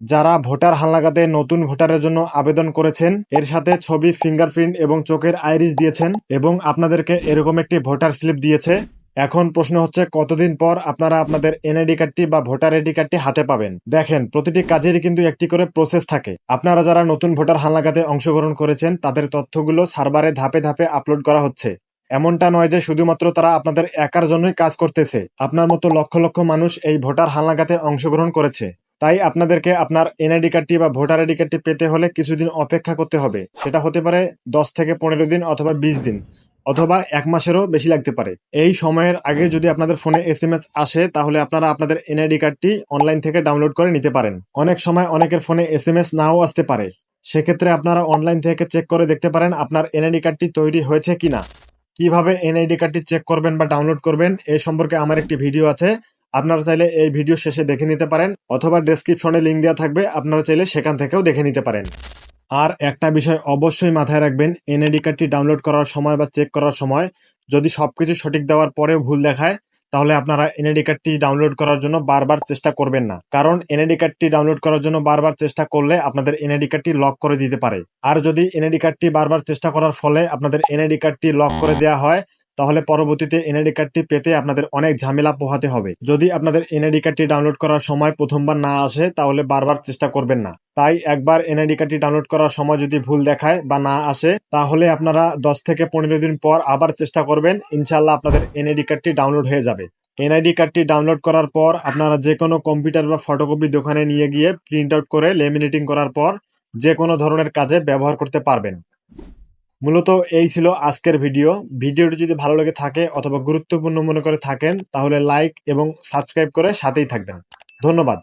যারা ভোটার হালনাগাদে নতুন ভোটারের জন্য আবেদন করেছেন, এর সাথে ছবি, ফিঙ্গারপ্রিন্ট এবং চোখের আইরিস দিয়েছেন এবং আপনাদেরকে এরকম একটি ভোটার স্লিপ দিয়েছে। এখন প্রশ্ন হচ্ছে, কতদিন পর আপনারা আপনাদের এনআইডি কার্ডটি বা ভোটার আইডি কার্ডটি হাতে পাবেন? দেখেন, প্রতিটি কাজেরই কিন্তু একটি করে প্রসেস থাকে। আপনারা যারা নতুন ভোটার হালনাগাদে অংশগ্রহণ করেছেন, তাদের তথ্যগুলো সার্ভারে ধাপে ধাপে আপলোড করা হচ্ছে। এমনটা নয় যে শুধুমাত্র তারা আপনাদের একার জন্যই কাজ করতেছে। আপনার মতো লক্ষ লক্ষ মানুষ এই ভোটার হালনাগাতে অংশগ্রহণ করেছে। তাই আপনাদেরকে আপনার এনআইডি কার্ডটি বা ভোটার আইডি কার্ডটি পেতে হলে কিছুদিন অপেক্ষা করতে হবে। সেটা হতে পারে দশ থেকে পনেরো দিন অথবা বিশ দিন অথবা এক মাসেরও বেশি লাগতে পারে। এই সময়ের আগে যদি আপনাদের ফোনে এস এম এস আসে, তাহলে আপনারা আপনাদের এনআইডি কার্ডটি অনলাইন থেকে ডাউনলোড করে নিতে পারেন। অনেক সময় অনেকের ফোনে এস এম এস নাও আসতে পারে। সেক্ষেত্রে আপনারা অনলাইন থেকে চেক করে দেখতে পারেন আপনার এনআইডি কার্ডটি তৈরি হয়েছে কিনা। কীভাবে এনআইডি কার্ডটি চেক করবেন বা ডাউনলোড করবেন এই সম্পর্কে আমার একটি ভিডিও আছে। আপনারা চাইলে এই ভিডিও শেষে দেখে নিতে পারেন, অথবা ডেসক্রিপশনে লিঙ্ক দেওয়া থাকবে, আপনারা চাইলে সেখান থেকেও দেখে নিতে পারেন। আর একটা বিষয় অবশ্যই মাথায় রাখবেন এনআইডি কার্ডটি ডাউনলোড করার সময় বা চেক করার সময় যদি সবকিছু সঠিক দেওয়ার পরেও ভুল দেখায়, তাহলে আপনারা এনআইডি কার্ডটি ডাউনলোড করার জন্য বারবার চেষ্টা করবেন না। কারণ এনআইডি কার্ডটি ডাউনলোড করার জন্য বারবার চেষ্টা করলে আপনাদের এনআইডি কার্ডটি লক করে দিতে পারে। আর যদি এনআইডি কার্ডটি বারবার চেষ্টা করার ফলে আপনাদের এনআইডি কার্ডটি লক করে দেওয়া হয় তাহলে পরবর্তীতে এনআইডি কার্ডটি পেতে আপনাদের অনেক ঝামেলা পোহাতে হবে। যদি আপনাদের এনআইডি কার্ডটি ডাউনলোড করার সময় প্রথমবার না আসে, তাহলে বারবার চেষ্টা করবেন না। তাই একবার এনআইডি কার্ডটি ডাউনলোড করার সময় যদি ভুল দেখায় বা না আসে, তাহলে আপনারা দশ থেকে পনেরো দিন পর আবার চেষ্টা করবেন ইনশাল্লাহ আপনাদের এনআইডি কার্ডটি ডাউনলোড হয়ে যাবে। এনআইডি কার্ডটি ডাউনলোড করার পর আপনারা যে কোনো কম্পিউটার বা ফটোকপি দোকানে নিয়ে গিয়ে প্রিন্ট আউট করে লেমিনেটিং করার পর যে কোনো ধরনের কাজে ব্যবহার করতে পারবেন। মূলত এই ছিল আজকের ভিডিও। ভিডিওটি যদি ভালো লেগে থাকে অথবা গুরুত্বপূর্ণ মনে করে থাকেন, তাহলে লাইক এবং সাবস্ক্রাইব করে সাথেই থাকবেন। ধন্যবাদ।